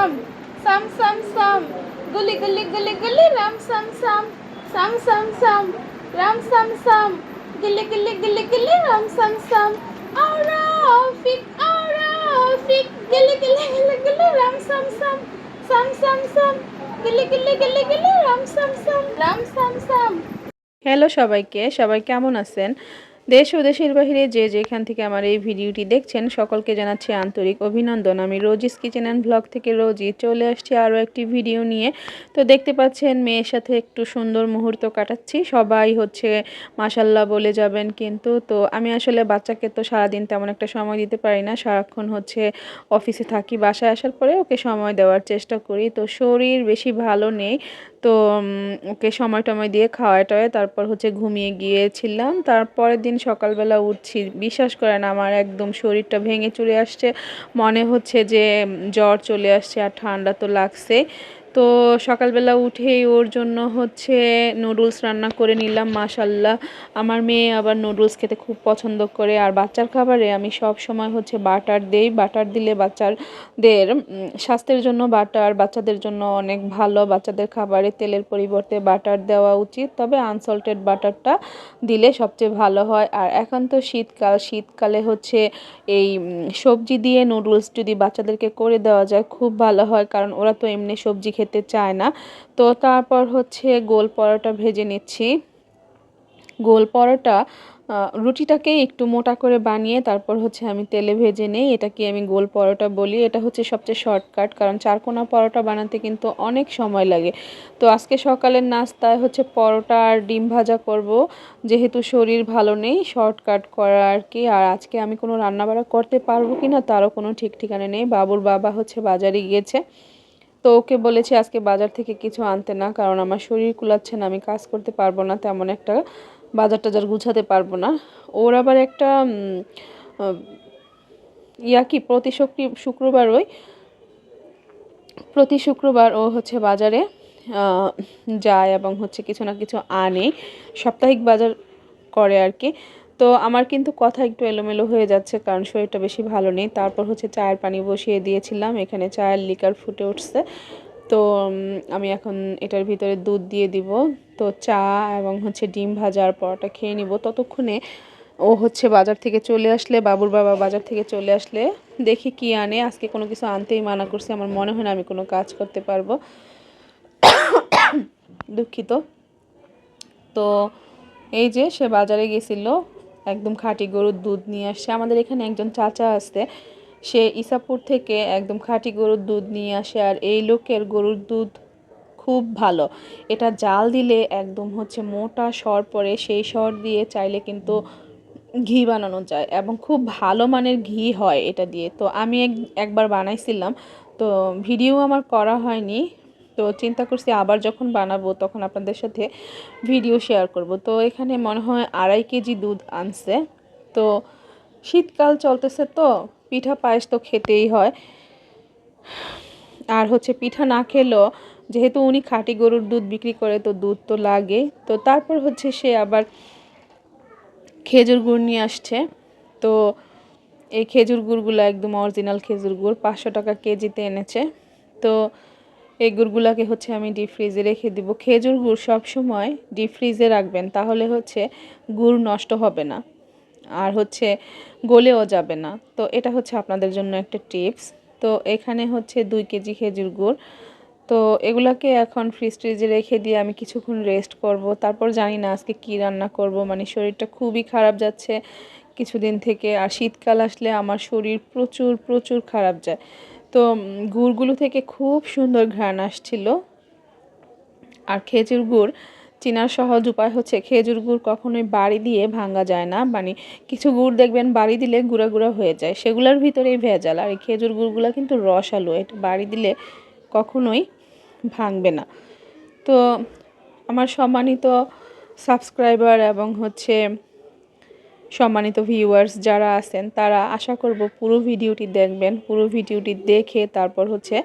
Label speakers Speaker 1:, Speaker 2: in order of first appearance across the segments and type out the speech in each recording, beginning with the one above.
Speaker 1: সাম সাম সাম সাম গুলি গুলি গুলি গুলি রাম সাম সাম সাম সাম সাম রাম সাম সাম গুলি গুলি গুলি গুলি রাম সাম সাম আরাফিক আরাফিক গুলি গুলি গুলি গুলি রাম সাম সাম সাম সাম সাম গুলি গুলি গুলি গুলি রাম সাম সাম রাম সাম সাম হ্যালো সবাইকে, সবাই কেমন আছেন? দেশ ও দেশের বাহিরে যে যেখান থেকে আমার এই ভিডিওটি দেখছেন, সকলকে জানাচ্ছি আন্তরিক অভিনন্দন। আমি রোজিস কিচেন অ্যান্ড ব্লগ থেকে রোজি চলে আসছি আরও একটি ভিডিও নিয়ে। তো দেখতে পাচ্ছেন, মেয়ের সাথে একটু সুন্দর মুহূর্ত কাটাচ্ছি। সবাই হচ্ছে মাসাল্লাহ বলে যাবেন কিন্তু, তো আমি আসলে বাচ্চাকে তো সারাদিন তেমন একটা সময় দিতে পারি না। সারাক্ষণ হচ্ছে অফিসে থাকি, বাসায় আসার পরে ওকে সময় দেওয়ার চেষ্টা করি। তো শরীর বেশি ভালো নেই। তো ওকে সময় টময় দিয়ে খাওয়ায় টাওয়ায় তারপর হচ্ছে ঘুমিয়ে গিয়েছিলাম। তারপরের দিন সকালবেলা উঠছি। বিশ্বাস করেন আমার একদম শরীরটা ভেঙে চলে আসছে। মনে হচ্ছে যে জ্বর চলে আসছে আর ঠান্ডা তো লাগছে তো সকালবেলা উঠেই ওর জন্য হচ্ছে নুডলস রান্না করে নিলাম মাশাল্লাহ আমার মেয়ে আবার নুডলস খেতে খুব পছন্দ করে। আর বাচ্চার খাবারে আমি সব সময় হচ্ছে বাটার দেই। বাটার দিলে বাচ্চাদের স্বাস্থ্যের জন্য বাটার বাচ্চাদের জন্য অনেক ভালো। বাচ্চাদের খাবারে তেলের পরিবর্তে বাটার দেওয়া উচিত। তবে আনসল্টেড বাটারটা দিলে সবচেয়ে ভালো হয়। আর এখন তো শীতকাল। শীতকালে হচ্ছে এই সবজি দিয়ে নুডলস যদি বাচ্চাদেরকে করে দেওয়া যায়, খুব ভালো হয়। কারণ ওরা তো এমনি সবজি খেতে চায় না। তো তারপর হচ্ছে গোল পরোটা ভেজে নিচ্ছি। গোল পরোটা রুটিটাকে একটু মোটা করে বানিয়ে তারপর হচ্ছে আমি তেলে ভেজে নেই। এটাকে আমি গোল পরোটা বলি। এটা হচ্ছে সবচেয়ে শর্টকাট কারণ চারকোনা পরোটা বানাতে কিন্তু অনেক সময় লাগে। তো আজকে সকালের নাস্তায় হচ্ছে পরোটা আর ডিম ভাজা করব। যেহেতু শরীর ভালো নেই শর্টকাট করা আর কি। আর আজকে আমি কোনো রান্নাবাড়া করতে পারব কি না তারও কোনো ঠিক ঠিকানা নেই। বাবুর বাবা হচ্ছে বাজারে গিয়েছে। তো ওকে বলেছি আজকে বাজার থেকে কিছু আনতে না, কারণ আমার শরীর কুলাচ্ছে না, আমি কাজ করতে পারব না, তেমন একটা বাজার টাজার গুছাতে পারব না। ওর আবার একটা ইয়া কি, প্রতি শুক্রি- শুক্রবার ওই, প্রতি শুক্রবার ও হচ্ছে বাজারে যায় এবং হচ্ছে কিছু না কিছু আনে, সাপ্তাহিক বাজার করে আর কি। তো আমার কিন্তু কথা একটু এলোমেলো হয়ে যাচ্ছে, কারণ শরীরটা বেশি ভালো নেই। তারপর হচ্ছে চায়ের পানি বসিয়ে দিয়েছিলাম, এখানে চায়ের লিকার ফুটে উঠছে। তো আমি এখন এটার ভিতরে দুধ দিয়ে দিব। তো চা এবং হচ্ছে ডিম ভাজা আর পরোটা খেয়ে নিব। ততক্ষণে ও হচ্ছে বাজার থেকে চলে আসলে, বাবুর বাবা বাজার থেকে চলে আসলে দেখি কি আনে। আজকে কোনো কিছু আনতেই মানা করছে, আমার মনে হয় না আমি কোনো কাজ করতে পারব। দুঃখিত। তো, এই যে সে বাজারে গেছিল একদম খাঁটি গরুর দুধ নিয়ে আসছে আমাদের এখানে একজন চাচা আছে, সে ইসাপুর থেকে একদম খাঁটি গরুর দুধ নিয়ে আসে আর এই লোকের গরুর দুধ খুব ভালো। এটা জাল দিলে একদম হচ্ছে মোটা সর পড়ে, সেই সর দিয়ে চাইলে কিন্তু ঘি বানানো যায় এবং খুব ভালো মানের ঘি হয় এটা দিয়ে। তো আমি এক- একবার বানাইছিলাম, তো ভিডিও আমার করা হয়নি। তো চিন্তা করছি আবার যখন বানাবো তখন আপনাদের সাথে ভিডিও শেয়ার করব। তো এখানে মনে হয় আড়াই কেজি দুধ আনছে। তো শীতকাল চলতেছে তো, পিঠা পায়েস তো খেতেই হয়। আর হচ্ছে পিঠা না খেলেও যেহেতু উনি খাঁটি গরুর দুধ বিক্রি করে, তো দুধ তো লাগে। তো তারপর হচ্ছে সে আবার খেজুর গুড় নিয়ে আসছে। তো এই খেজুর গুড়গুলো একদম অরিজিনাল খেজুর গুড়, পাঁচশো টাকা কেজিতে এনেছে। তো এই গুড়গুলোকে হচ্ছে আমি ডিপ ফ্রিজে রেখে দিব। খেজুর গুড় সব সময় ডিপ ফ্রিজে রাখবেন, তাহলে হচ্ছে গুড় নষ্ট হবে না আর হচ্ছে গলেও যাবে না। তো এটা হচ্ছে আপনাদের জন্য একটা টিপস তো এখানে হচ্ছে দুই কেজি খেজুর গুড়। তো এগুলাকে এখন ফ্রিজ ট্রিজে রেখে দিয়ে আমি কিছুক্ষণ রেস্ট করব। তারপর জানি না আজকে কি রান্না করব। মানে শরীরটা খুবই খারাপ যাচ্ছে কিছুদিন থেকে। আর শীতকাল আসলে আমার শরীর প্রচুর প্রচুর খারাপ যায়। তো গুড়গুলো থেকে খুব সুন্দর ঘ্রাণ আসছিল। আর খেজুর গুড়, চেনার সহজ উপায় হচ্ছে খেজুর গুড় কখনোই বাড়ি দিয়ে ভাঙা যায় না। মানে কিছু গুড় দেখবেন বাড়ি দিলে গুঁড়া গুঁড়া হয়ে যায়। সেগুলোর ভিতরেই ভেজাল। আর এই খেজুর গুড়গুলো কিন্তু রসালো, এটা বাড়ি দিলে কখনোই ভাঙবে না। তো, আমার সম্মানিত সাবস্ক্রাইবার এবং হচ্ছে সম্মানিত ভিউয়ার্স যারা আছেন, তারা আশা করব পুরো ভিডিওটি দেখবেন। পুরো ভিডিওটি দেখে তারপর হচ্ছে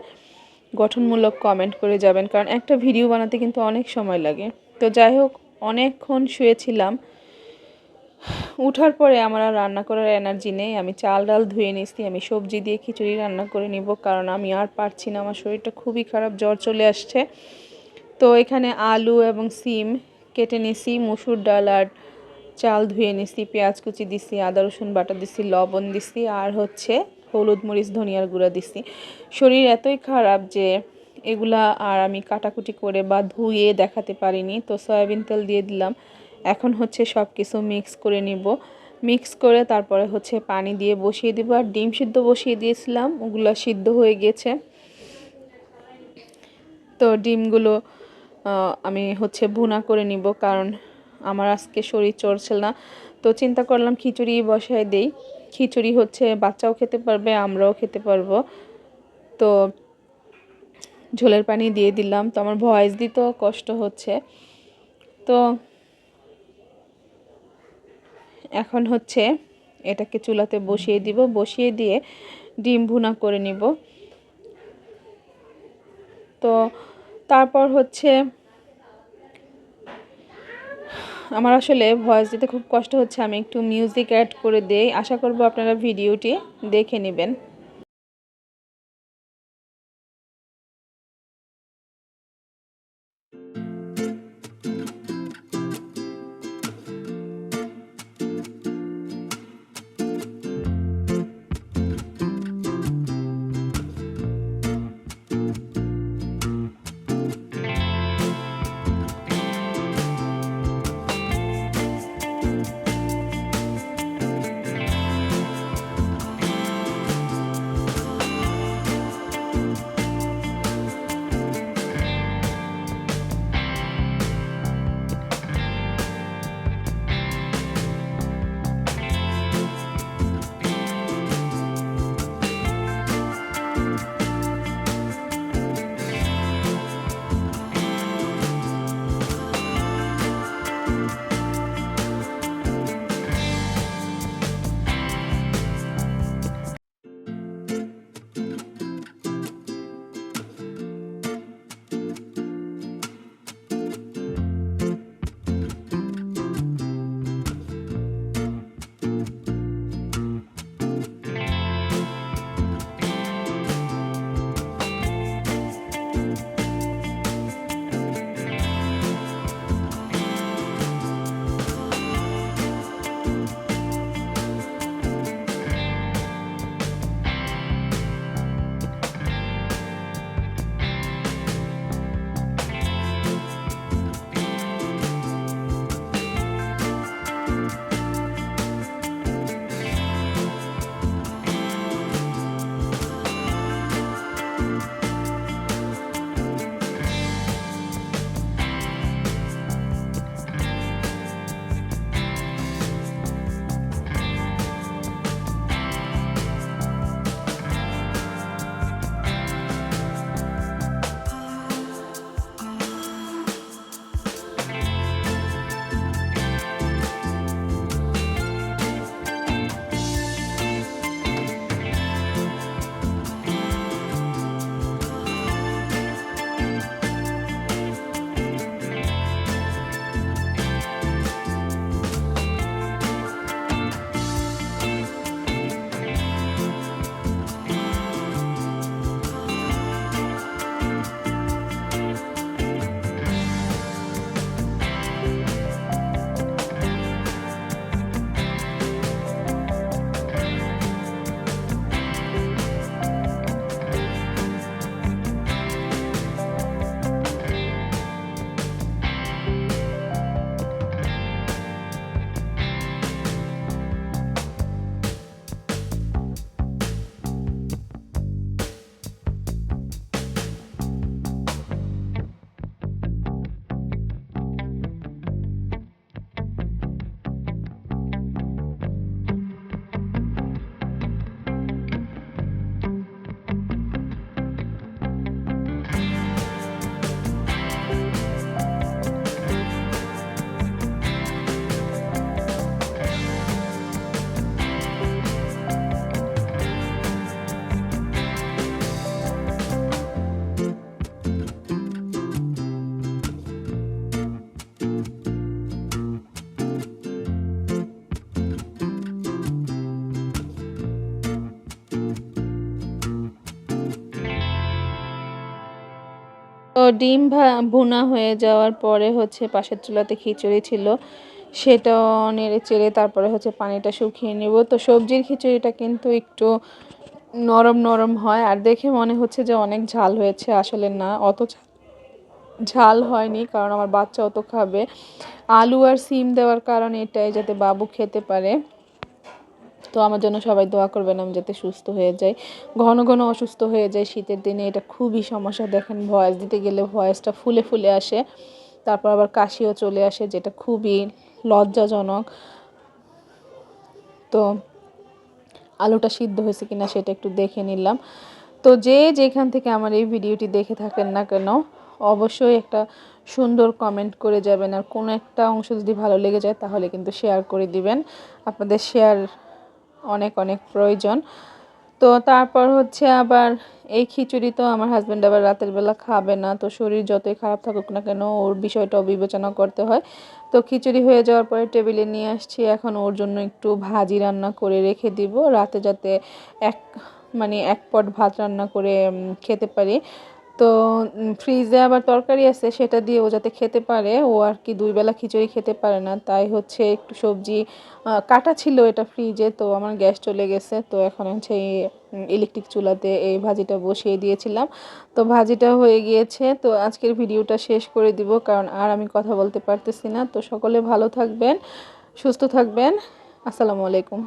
Speaker 1: গঠনমূলক কমেন্ট করে যাবেন। কারণ একটা ভিডিও বানাতে কিন্তু অনেক সময় লাগে। তো যাই হোক, অনেকক্ষণ শুয়েছিলাম। উঠার পরে আমার আর রান্না করার এনার্জি নেই। আমি চাল ডাল ধুয়ে নিচ্ছি আমি সবজি দিয়ে খিচুড়ি রান্না করে নিব। কারণ আমি আর পারছি না। আমার শরীরটা খুবই খারাপ। জ্বর চলে আসছে। তো এখানে আলু এবং সিম কেটে নিছি। মুসুর ডাল আর চাল ধুয়ে নিছি, পেঁয়াজ কুচি দিছি, আদা, রসুন বাটা দিছি, লবণ দিছি, আর হচ্ছে হলুদ মরিচ, ধনিয়ার গুঁড়া দিছি। শরীর এতই খারাপ যে এগুলা আর আমি কাটাকুটি করে বা ধুয়ে দেখাতে পারিনি, তো সয়াবিন তেল দিয়ে দিলাম। এখন হচ্ছে সব কিছু মিক্স করে নিব। মিক্স করে তারপরে হচ্ছে পানি দিয়ে বসিয়ে দিব, আর ডিম সিদ্ধ বসিয়ে দিয়েছিলাম, ওগুলো সিদ্ধ হয়ে গেছে। তো ডিমগুলো আমি হচ্ছে ভুনা করে নিব, কারণ আমার আজকে শরীর চড়ছে না। তো চিন্তা করলাম খিচুড়ি বসায় দেই। খিচুড়ি হচ্ছে বাচ্চাও খেতে পারবে, আমরাও খেতে পারব। তো ঝোলের পানি দিয়ে দিলাম। তো আমার ভয়েস দিতেও কষ্ট হচ্ছে। তো এখন হচ্ছে এটাকে চুলাতে বসিয়ে দিব। বসিয়ে দিয়ে ডিম ভুনা করে নিব। তো তারপর হচ্ছে আমার আসলে ভয়েস দিতে খুব কষ্ট হচ্ছে, আমি একটু মিউজিক অ্যাড করে দেই। আশা করব আপনারা ভিডিওটি দেখে নেবেন। ডিম ভুনা হয়ে যাওয়ার পরে হচ্ছে পাশের চুলাতে খিচুড়ি ছিল। সেটাও নেড়ে চেড়ে তারপরে হচ্ছে পানিটা শুকিয়ে নেব। তো সবজির খিচুড়িটা কিন্তু একটু নরম নরম হয়। আর দেখে মনে হচ্ছে যে অনেক ঝাল হয়েছে। আসলে না, অত ঝাল হয়নি কারণ আমার বাচ্চা অত খাবে। আলু আর সিম দেওয়ার কারণে এটাই যাতে বাবু খেতে পারে। তো আমার জন্য সবাই দোয়া করবেন আমি যাতে সুস্থ হয়ে যাই। ঘন ঘন অসুস্থ হয়ে যায় শীতের দিনে, এটা খুবই সমস্যা। দেখেন ভয়েস দিতে গেলে ভয়েসটা ফুলে ফুলে আসে। তারপর আবার কাশিও চলে আসে, যেটা খুবই লজ্জাজনক। তো আলুটা সিদ্ধ হয়েছে কিনা সেটা একটু দেখে নিলাম। তো যে যেখান থেকে আমার এই ভিডিওটি দেখে থাকেন না কেন, অবশ্যই একটা সুন্দর কমেন্ট করে যাবেন। আর কোনো একটা অংশ যদি ভালো লেগে যায়, তাহলে কিন্তু শেয়ার করে দিবেন। আপনাদের শেয়ার অনেক অনেক প্রয়োজন। তো তারপর হচ্ছে আবার এই খিচুড়ি তো আমার হাজব্যান্ড আবার রাতের বেলা খাবে না, তো শরীর যতই খারাপ থাকুক না কেন ওর বিষয়টাও বিবেচনা করতে হয়। তো খিচুড়ি হয়ে যাওয়ার পরে টেবিলে নিয়ে আসছি, এখন ওর জন্য একটু ভাজি রান্না করে রেখে দিব। রাতে যাতে এক মানে এক পট ভাত রান্না করে খেতে পারি। তো ফ্রিজে আবার তরকারি আছে, সেটা দিয়ে ও যাতে খেতে পারে, ও আর কি দুই বেলা খিচুড়ি খেতে পারে না। তাই হচ্ছে একটু সবজি কাটা ছিল এটা ফ্রিজে তো আমার গ্যাস চলে গেছে, তো এখন হচ্ছে ইলেকট্রিক চুলাতে এই ভাজিটা বসিয়ে দিয়েছিলাম। তো ভাজিটা হয়ে গিয়েছে, তো আজকের ভিডিওটা শেষ করে দিব, কারণ আর আমি কথা বলতে পারতেছি না। তো সকলে ভালো থাকবেন, সুস্থ থাকবেন, আসসালামু আলাইকুম।